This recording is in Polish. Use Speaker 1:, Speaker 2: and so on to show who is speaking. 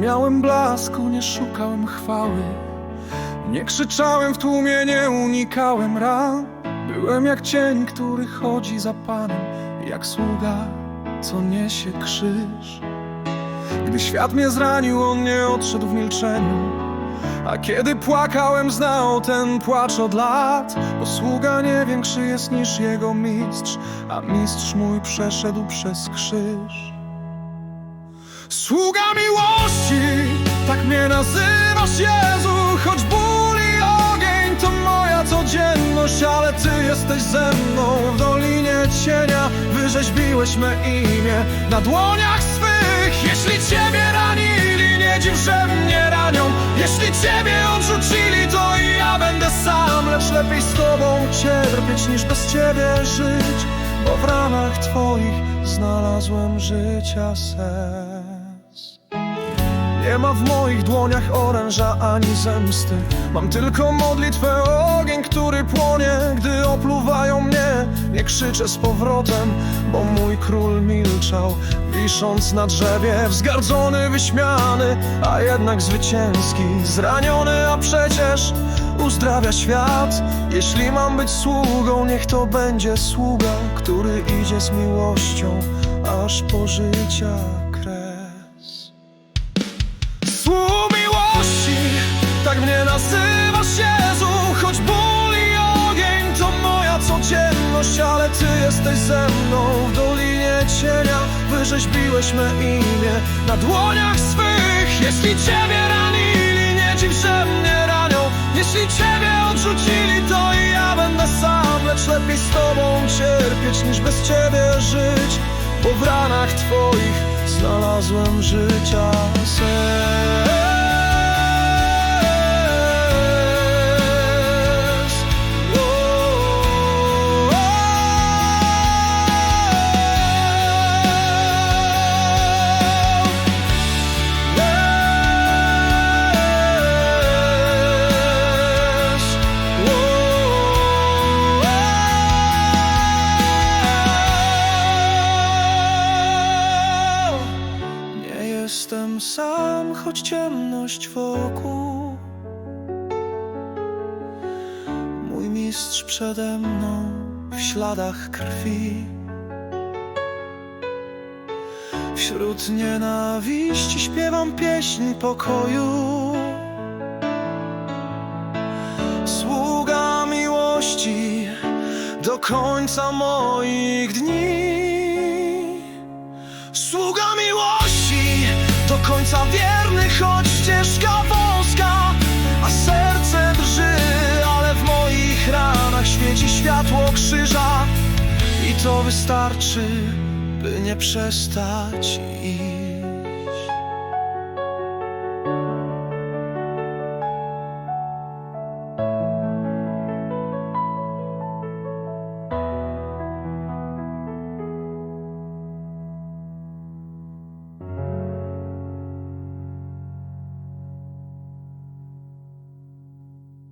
Speaker 1: miałem blasku, nie szukałem chwały. Nie krzyczałem w tłumie, nie unikałem ran. Byłem jak cień, który chodzi za Panem Jak sługa, co niesie krzyż. Gdy świat mnie zranił, On nie odszedł w milczeniu. A kiedy płakałem, znał ten płacz od lat. Bo sługa nie większy jest niż jego mistrz A mistrz mój przeszedł przez krzyż. Sługa miłości, tak mnie nazywasz Jezu Choć ból i ogień to moja codzienność Ale Ty jesteś ze mną w dolinie cienia. Wyrzeźbiłeś me imię na dłoniach swych. Jeśli Ciebie ranili, nie dziw, że mnie ranią. Jeśli Ciebie odrzucili, to i ja będę sam Lecz lepiej z Tobą cierpieć, niż bez Ciebie żyć. Bo w ramach Twoich znalazłem życia sens nie ma w moich dłoniach oręża ani zemsty. Mam tylko modlitwę, ogień, który płonie Gdy opluwają mnie, nie krzyczę z powrotem Bo mój król milczał, wisząc na drzewie Wzgardzony, wyśmiany, a jednak zwycięski Zraniony, a przecież uzdrawia świat. Jeśli mam być sługą, niech to będzie sługa Który idzie z miłością, aż po życia mnie nazywasz Jezu Choć ból i ogień to moja codzienność Ale Ty jesteś ze mną w dolinie cienia. Wyrzeźbiłeś me imię na dłoniach swych. Jeśli Ciebie ranili, nie dziw, że mnie ranią. Jeśli Ciebie odrzucili, to i ja będę sam Lecz lepiej z Tobą cierpieć, niż bez Ciebie żyć. Bo w ranach Twoich znalazłem życia. Sam, choć ciemność wokół. Mój mistrz przede mną w śladach krwi. Wśród nienawiści śpiewam pieśń pokoju. Sługa miłości do końca moich dni. Sługa miłości końca wierny, choć ścieżka wąska, a serce drży, ale w moich ranach świeci światło krzyża i to wystarczy, by nie przestać iść.